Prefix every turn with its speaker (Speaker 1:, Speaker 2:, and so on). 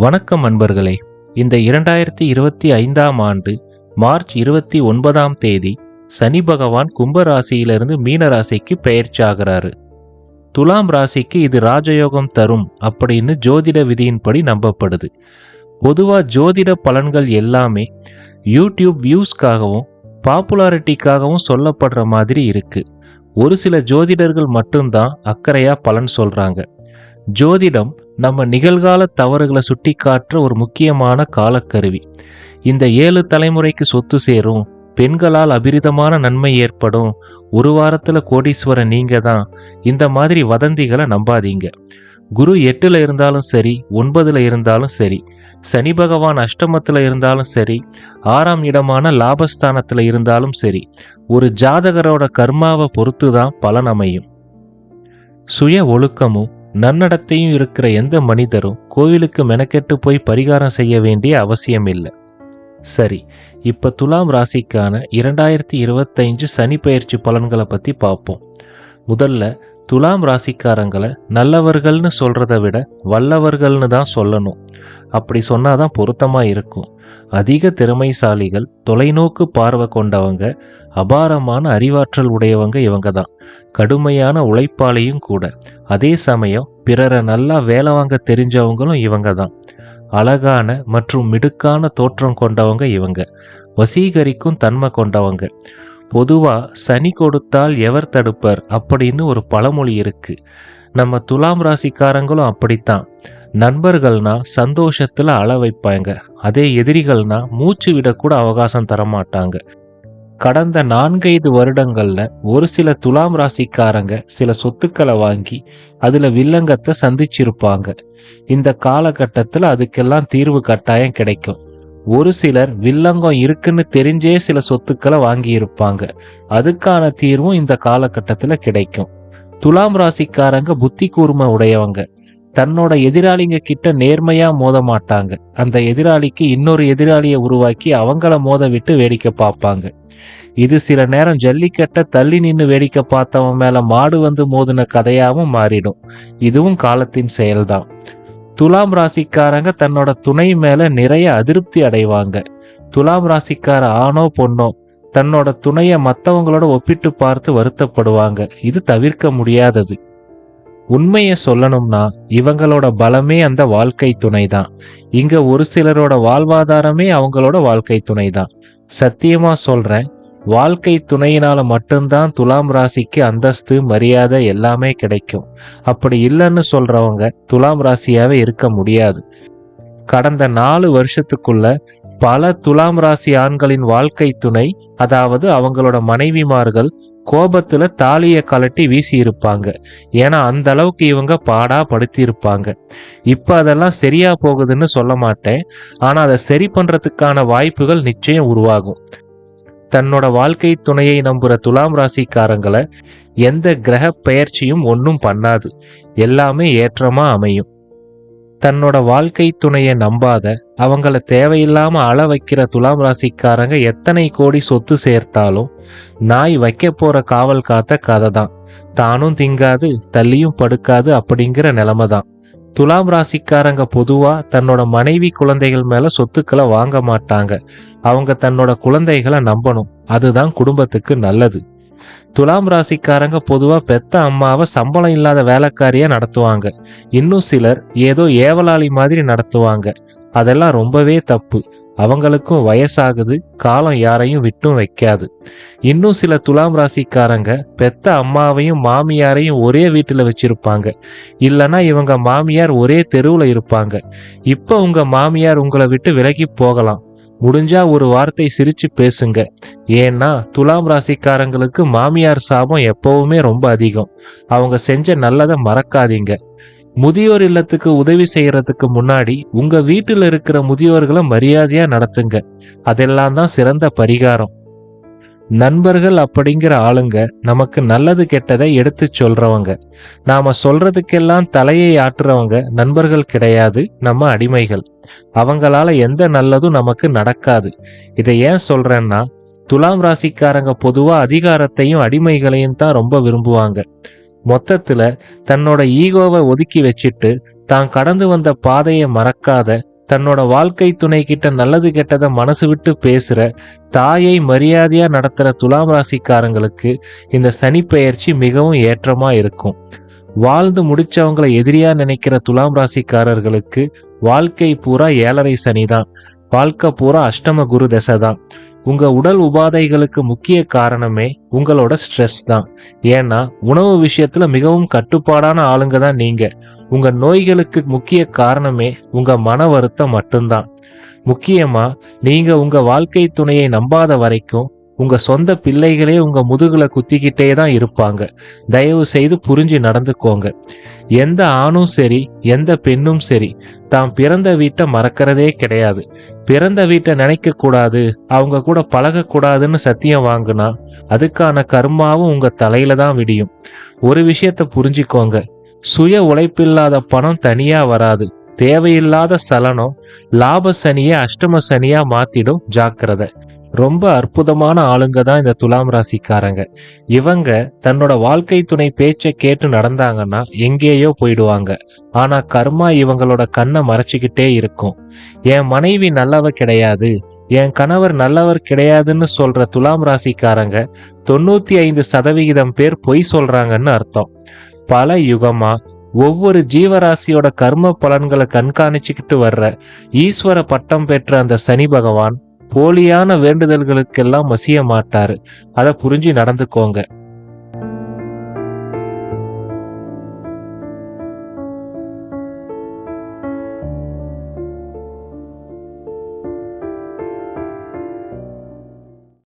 Speaker 1: வணக்கம் அன்பர்களே. இந்த இரண்டாயிரத்தி இருபத்தி ஐந்தாம் ஆண்டு மார்ச் இருபத்தி ஒன்பதாம் தேதி சனி பகவான் கும்ப ராசியிலிருந்து மீன ராசிக்கு பெயர்ச்சாகிறாரு. துலாம் ராசிக்கு இது ராஜயோகம் தரும் அப்படின்னு ஜோதிட விதியின்படி நம்பப்படுது. பொதுவாக ஜோதிட பலன்கள் எல்லாமே யூடியூப் வியூஸ்க்காகவும் பாப்புலாரிட்டிக்காகவும் சொல்லப்படுற மாதிரி இருக்கு. ஒரு சில ஜோதிடர்கள் மட்டும்தான் அக்கறையாக பலன் சொல்கிறாங்க ஜோதிடம் நம்ம நிகழ்கால தவறுகளை சுட்டி காட்டுற ஒரு முக்கியமான காலக்கருவி. இந்த ஏழு தலைமுறைக்கு சொத்து சேரும் பெண்களால் அபிரிதமான நன்மை ஏற்படும் ஒரு வாரத்தில் கோடீஸ்வரன் நீங்கள் தான் இந்த மாதிரி வதந்திகளை நம்பாதீங்க. குரு எட்டில் இருந்தாலும் சரி ஒன்பதில் இருந்தாலும் சரி சனி பகவான் அஷ்டமத்தில் இருந்தாலும் சரி ஆறாம் இடமான லாபஸ்தானத்தில் இருந்தாலும் சரி ஒரு ஜாதகரோட கர்மாவை பொறுத்து தான் பலன் அமையும். சுய ஒழுக்கமும் நன்னடத்தையும் இருக்கிற எந்த மனிதரும் கோவிலுக்கு மெனக்கெட்டு போய் பரிகாரம் செய்ய வேண்டிய அவசியம் இல்லை சரி இப்போ துலாம் ராசிக்கான இரண்டாயிரத்தி இருபத்தைஞ்சு சனி பயிற்சி பலன்களை பற்றி பார்ப்போம் முதல்ல துலாம் ராசிக்காரங்களை நல்லவர்கள்னு சொல்கிறத விட வல்லவர்கள்னு தான் சொல்லணும். அப்படி சொன்னாதான் பொருத்தமாக இருக்கும். அதிக திறமைசாலிகள் தொலைநோக்கு பார்வை கொண்டவங்க அபாரமான அறிவாற்றல் உடையவங்க இவங்க தான். கடுமையான உழைப்பாளியும் கூட. அதே சமயம் பிறரை நல்லா வேலை வாங்க தெரிஞ்சவங்களும் இவங்க தான். அழகான மற்றும் மிடுக்கான தோற்றம் கொண்டவங்க இவங்க. வசீகரிக்கும் தன்மை கொண்டவங்க. பொதுவாக சனி கொடுத்தால் எவர் தடுப்பர் அப்படின்னு ஒரு பழமொழி இருக்கு. நம்ம துலாம் ராசிக்காரங்களும் அப்படித்தான். நண்பர்கள்னா சந்தோஷத்தில் அள வைப்பாங்க. அதே எதிரிகள்னா மூச்சு விடக்கூட அவகாசம் தர மாட்டாங்க கடந்த நான்கைந்து வருடங்களில் ஒரு சில துலாம் ராசிக்காரங்க சில சொத்துக்களை வாங்கி அதில் வில்லங்கத்தை சந்திச்சிருப்பாங்க. இந்த காலகட்டத்தில் அதுக்கெல்லாம் தீர்வு கட்டாயம் கிடைக்கும். ஒரு சிலர் வில்லங்கம் இருக்குன்னு தெரிஞ்சே சில சொத்துக்களை வாங்கியிருப்பாங்க. அதுக்கான தீர்வும் இந்த காலகட்டத்தில் கிடைக்கும். துலாம் ராசிக்காரங்க புத்தி கூர்மை உடையவங்க. தன்னோட எதிராளிங்க கிட்ட நேர்மையா மோத மாட்டாங்க. அந்த எதிராளிக்கு இன்னொரு எதிராளியை உருவாக்கி அவங்கள மோத விட்டு வேடிக்கை பார்ப்பாங்க. இது சில நேரம் ஜல்லிக்கட்டை தள்ளி நின்று வேடிக்கை பார்த்தவன் மேல மாடு வந்து மோதின கதையாவும் மாறிடும். இதுவும் காலத்தின் செயல்தான். துலாம் ராசிக்காரங்க தன்னோட துணை மேல நிறைய அதிருப்தி அடைவாங்க. துலாம் ராசிக்கார ஆணோ பொண்ணோ தன்னோட துணையை மற்றவங்களோட ஒப்பிட்டு பார்த்து வருத்தப்படுவாங்க. இது தவிர்க்க முடியாதது. உண்மையை சொல்லணும்னா இவங்களோட பலமே அந்த வாழ்க்கை துணை தான் இங்க ஒரு சிலரோட வாழ்வாதாரமே அவங்களோட வாழ்க்கை துணை தான் சத்தியமா சொல்றேன் வாழ்க்கை துணையினால மட்டும்தான் துலாம் ராசிக்கு அந்தஸ்து மரியாதை எல்லாமே கிடைக்கும். அப்படி இல்லைன்னு சொல்றவங்க துலாம் ராசியாவே இருக்க முடியாது. கடந்த நாலு வருஷத்துக்குள்ள பல துலாம் ராசி ஆண்களின் வாழ்க்கை துணை அதாவது அவங்களோட மனைவிமார்கள் கோபத்துல தாலியை கலட்டி வீசி இருப்பாங்க. ஏன்னா அந்த அளவுக்கு இவங்க பாடா படுத்தி இருப்பாங்க இப்ப அதெல்லாம் சரியா போகுதுன்னு சொல்ல மாட்டேன். ஆனா அதை சரி பண்றதுக்கான வாய்ப்புகள் நிச்சயம் உருவாகும். தன்னோட வாழ்க்கை துணையை நம்புற துலாம் ராசிக்காரங்களை எந்த கிரக பெயர்ச்சியும் ஒன்றும் பண்ணாது. எல்லாமே ஏற்றமா அமையும். தன்னோட வாழ்க்கை துணையை நம்பாத அவங்கள தேவையில்லாம அள வைக்கிற துலாம் ராசிக்காரங்க எத்தனை கோடி சொத்து சேர்த்தாலும் நாய் வைக்க போற காவல் காத்த கதை தான். தானும் திங்காது தள்ளியும் படுக்காது அப்படிங்கிற நிலைமை தான். துலாம் ராசிக்காரங்க பொதுவா தன்னோட மனைவி குழந்தைகள் மேல சொத்துக்களை வாங்க மாட்டாங்க. அவங்க தன்னோட குழந்தைகளை நம்பணும். அதுதான் குடும்பத்துக்கு நல்லது. துலாம் ராசிக்காரங்க பொதுவாக பெத்த அம்மாவை சம்பளம் இல்லாத வேலைக்காரியா நடத்துவாங்க. இன்னும் சிலர் ஏதோ ஏவலாளி மாதிரி நடத்துவாங்க. அதெல்லாம் ரொம்பவே தப்பு. அவங்களுக்கும் வயசாகுது காலம் யாரையும் விட்டும் வைக்காது. இன்னும் சில துலாம் ராசிக்காரங்க பெத்த அம்மாவையும் மாமியாரையும் ஒரே வீட்டில் வச்சிருப்பாங்க. இல்லைன்னா இவங்க மாமியார் ஒரே தெருவில் இருப்பாங்க. இப்போ உங்கள் மாமியார் உங்களை விட்டு விலகி போகலாம். முடிஞ்சா ஒரு வார்த்தை சிரிச்சு பேசுங்க. ஏன்னா துலாம் ராசிக்காரங்களுக்கு மாமியார் சாபம் எப்பவுமே ரொம்ப அதிகம். அவங்க செஞ்ச நல்லதை மறக்காதீங்க. முதியோர் இல்லத்துக்கு உதவி செய்யறதுக்கு முன்னாடி உங்க வீட்டில் இருக்கிற முதியோர்களை மரியாதையா நடத்துங்க. அதெல்லாம் தான் சிறந்த பரிகாரம். நண்பர்கள் அப்படிங்கிற ஆளுங்க நமக்கு நல்லது கெட்டதை எடுத்து சொல்றவங்க. நாம சொல்றதுக்கெல்லாம் தலையை ஆட்டுறவங்க நண்பர்கள் கிடையாது நம்ம அடிமைகள். அவங்களால எந்த நல்லதும் நமக்கு நடக்காது. இதை ஏன் சொல்றேன்னா துலாம் ராசிக்காரங்க பொதுவா அதிகாரத்தையும் அடிமைகளையும் தான் ரொம்ப விரும்புவாங்க. மொத்தத்துல தன்னோட ஈகோவை ஒதுக்கி வச்சுட்டு தான் கடந்து வந்த பாதையை மறக்காத தன்னோட வாழ்க்கை துணை கிட்ட நல்லது கெட்டதை மனசு விட்டு பேசுற தாயை மரியாதையா நடத்துற துலாம் ராசிக்காரங்களுக்கு இந்த சனி பெயர்ச்சி மிகவும் ஏற்றமா இருக்கும். வாழ்ந்து முடிச்சவங்களை எதிரியா நினைக்கிற துலாம் ராசிக்காரர்களுக்கு வாழ்க்கை பூரா ஏழரை சனிதான். வாழ்க்கை பூரா அஷ்டம குரு தசை தான். உங்க உடல் உபாதைகளுக்கு முக்கிய காரணமே உங்களோட ஸ்ட்ரெஸ் தான். ஏன்னா உணவு விஷயத்துல மிகவும் கட்டுப்பாடான ஆளுங்க தான் நீங்க. உங்க நோய்களுக்கு முக்கிய காரணமே உங்க மன வருத்தம் மட்டும்தான். முக்கியமா நீங்க உங்க வாழ்க்கை துணையை நம்பாத வரைக்கும் உங்க சொந்த பிள்ளைகளே உங்க முதுகுல குத்திக்கிட்டே தான் இருப்பாங்க. தயவு செய்து புரிஞ்சு நடந்துக்கோங்க. எந்த ஆணும் சரி எந்த பெண்ணும் சரி தாம் பிறந்த வீட்டை மறக்கிறதே கிடையாது. பிறந்த வீட்டை நினைக்க கூடாது அவங்க கூட பழகக்கூடாதுன்னு சத்தியம் வாங்கினா அதுக்கான கர்மாவும் உங்க தலையில தான் விடியும். ஒரு விஷயத்த புரிஞ்சுக்கோங்க. சுய உழைப்பில்லாத பணம் தனியா வராது. தேவையில்லாத சலனம் லாப சனியை அஷ்டம சனியா மாத்திடும் ஜாக்கிரதை. ரொம்ப அற்புதமான ஆளுங்க தான் இந்த துலாம் ராசிக்காரங்க. இவங்க தன்னோட வாழ்க்கை துணை பேச்சை கேட்டு நடந்தாங்கன்னா எங்கேயோ போயிடுவாங்க. ஆனா கர்மா இவங்களோட கண்ணை மறைச்சிக்கிட்டே இருக்கும். என் மனைவி நல்லவ கிடையாது என் கணவர் நல்லவர் கிடையாதுன்னு சொல்ற துலாம் ராசிக்காரங்க தொண்ணூத்தி ஐந்து சதவிகிதம் பேர் பொய் சொல்றாங்கன்னு அர்த்தம். பல யுகமா ஒவ்வொரு ஜீவராசியோட கர்ம பலன்களை கண்காணிச்சுக்கிட்டு வர்ற ஈஸ்வர பட்டம் பெற்ற அந்த சனி பகவான் போலியான வேண்டுதல்களுக்கெல்லாம் மசிய மாட்டாரு. அதை புரிஞ்சு நடந்துக்கோங்க.